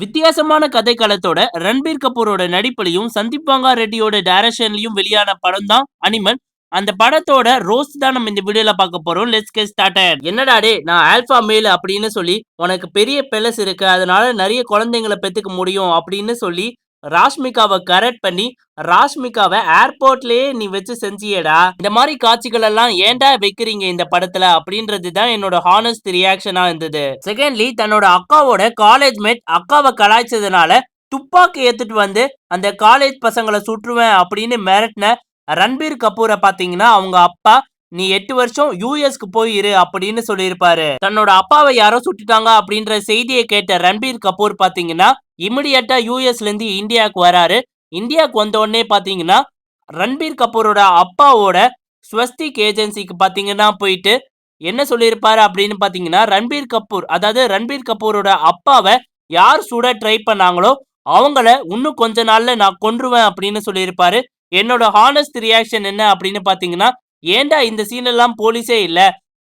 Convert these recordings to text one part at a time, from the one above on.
வித்தியாசமான கதைக்களத்தோட ரன்பீர் கபூரோட நடிப்புலையும் சந்தீப் ரெட்டியோட டைரக்ஷன்லையும் வெளியான படம் தான் அனிமல் அந்த படத்தோட ரோஸ் தான் நம்ம இந்த வீடியோல பார்க்க போறோம். லெட்ஸ் கெட் ஸ்டார்ட் என்னடா டே நான் ஆல்பா மேல் அப்படின்னு சொல்லி உனக்கு பெரிய பெலஸ் இருக்கு. அதனால நிறைய குழந்தைங்களை பெத்துக்க முடியும் அப்படின்னு சொல்லி ராஷ்மிகாவை கரெக்ட் பண்ணி ராஷ்மிகாவை ஏர்போர்ட்லயே நீ வச்சு செஞ்சியடா. இந்த மாதிரி காட்சிகள் எல்லாம் ஏன்டா வைக்கிறீங்க இந்த படத்துல? அப்படின்றது தான் என்னோட ஹானஸ்ட் ரியாக்ஷனா இருந்தது. செகண்ட்லி தன்னோட அக்காவோட காலேஜ் மேட் அக்காவை கலாய்ச்சதுனால துப்பாக்கி ஏத்துட்டு வந்து அந்த காலேஜ் பசங்களை சுற்றுவேன் அப்படின்னு மிரட்டின ரன்பீர் கபூரை பாத்தீங்கன்னா அவங்க அப்பா நீ எட்டு வருஷம் யூஎஸ்க்கு போயிரு அப்படின்னு சொல்லியிருப்பாரு. தன்னோட அப்பாவை யாரோ சுட்டுட்டாங்க அப்படின்ற செய்தியை கேட்ட ரன்பீர் கபூர் பாத்தீங்கன்னா இமிடியட்டா யூஎஸ்ல இருந்து இந்தியாவுக்கு வராரு. இந்தியாவுக்கு வந்த உடனே பாத்தீங்கன்னா ரன்பீர் கபூரோட அப்பாவோட ஸ்வஸ்திக் ஏஜென்சிக்கு பாத்தீங்கன்னா போயிட்டு என்ன சொல்லியிருப்பாரு அப்படின்னு பாத்தீங்கன்னா ரன்பீர் கபூர் அதாவது ரன்பீர் கபூரோட அப்பாவை யார் சுட ட்ரை பண்ணாங்களோ அவங்கள இன்னும் கொஞ்ச நாள்ல நான் கொன்றுவேன் அப்படின்னு சொல்லியிருப்பாரு. என்னோட ஹானஸ்ட் ரியாக்ஷன் என்ன அப்படின்னு பாத்தீங்கன்னா ஏன்டா இந்த சீன் எல்லாம் போலீஸே இல்ல?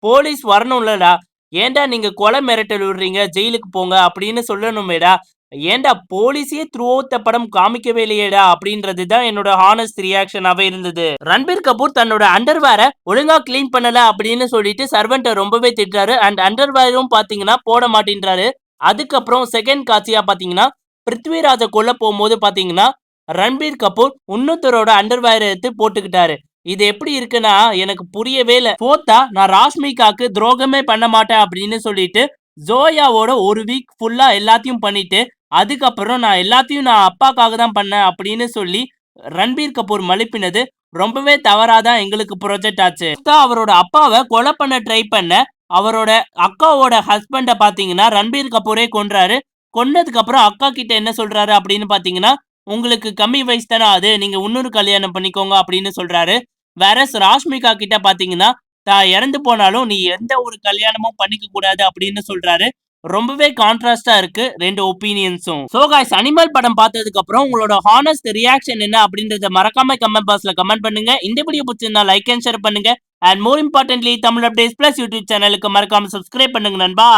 போலீஸ் வரணும்லடா. ஏன்டா நீங்க கொலை மிரட்டல் விடுறீங்க? ஜெயிலுக்கு போங்க அப்படின்னு சொல்லணுமேடா. ஏன்டா போலீஸே த்ரூ அவுட் படம் காமிக்கவே இல்லையேடா? அப்படின்றது தான் என்னோட ஹானஸ்ட் ரியாக்ஷனாவே இருந்தது. ரன்பீர் கபூர் தன்னோட அண்டர்வேரை ஒழுங்கா கிளீன் பண்ணல அப்படின்னு சொல்லிட்டு சர்வெண்ட்டை ரொம்பவே திட்டாரு அண்ட் அண்டர்வேரும் பாத்தீங்கன்னா போட மாட்டேன்றாரு. அதுக்கப்புறம் செகண்ட் காட்சியா பாத்தீங்கன்னா பிருத்விராஜை கொல்ல போகும்போது பாத்தீங்கன்னா ரன்பீர் கபூர் இன்னொருத்தரோட அண்டர்வேரை எடுத்து போட்டுக்கிட்டாரு. இது எப்படி இருக்குன்னா எனக்கு புரியவே இல்லை. போத்தா நான் ராஷ்மிகாக்கு துரோகமே பண்ண மாட்டேன் அப்படின்னு சொல்லிட்டு ஜோயாவோட ஒரு வீக் ஃபுல்லா எல்லாத்தையும் பண்ணிட்டு அதுக்கப்புறம் நான் எல்லாத்தையும் நான் அப்பாக்காக தான் பண்ணேன் அப்படின்னு சொல்லி ரன்பீர் கபூர் மலிப்பினது ரொம்பவே தவறாதான் எங்களுக்கு ப்ரொஜெக்ட் ஆச்சு. அவரோட அப்பாவை கொலை பண்ண ட்ரை பண்ண அவரோட அக்காவோட ஹஸ்பண்ட பார்த்தீங்கன்னா ரன்பீர் கபூரே கொன்றாரு. கொன்னதுக்கு அப்புறம் அக்கா கிட்ட என்ன சொல்றாரு அப்படின்னு பார்த்தீங்கன்னா உங்களுக்கு கம்மி வயசு தானே அது நீங்க இன்னொரு கல்யாணம் பண்ணிக்கோங்க அப்படின்னு சொல்றாரு. வேற ராஷ்மிகா கிட்ட பாத்தீங்கன்னா தான் இறந்து போனாலும் நீ எந்த ஒரு கல்யாணமும் பண்ணிக்க கூடாது அப்படின்னு சொல்றாரு. ரொம்பவே கான்ட்ராஸ்டா இருக்கு ரெண்டு ஒப்பீனியன்ஸும் சோ காய்ஸ் அனிமல் படம் பார்த்ததுக்கு அப்புறம் உங்களோட ஹானஸ்ட் ரியாக்ஷன் என்ன அப்படின்றத மறக்காம கமெண்ட் பாக்ஸ்ல கமெண்ட் பண்ணுங்க. இந்த வீடியோ பிடிச்சிருந்தா லைக் அண்ட் ஷேர் பண்ணுங்க. And more importantly Tamil updates plus YouTube சேனலுக்கு மறக்காம சப்ஸ்கிரைப் பண்ணுங்க நண்பா.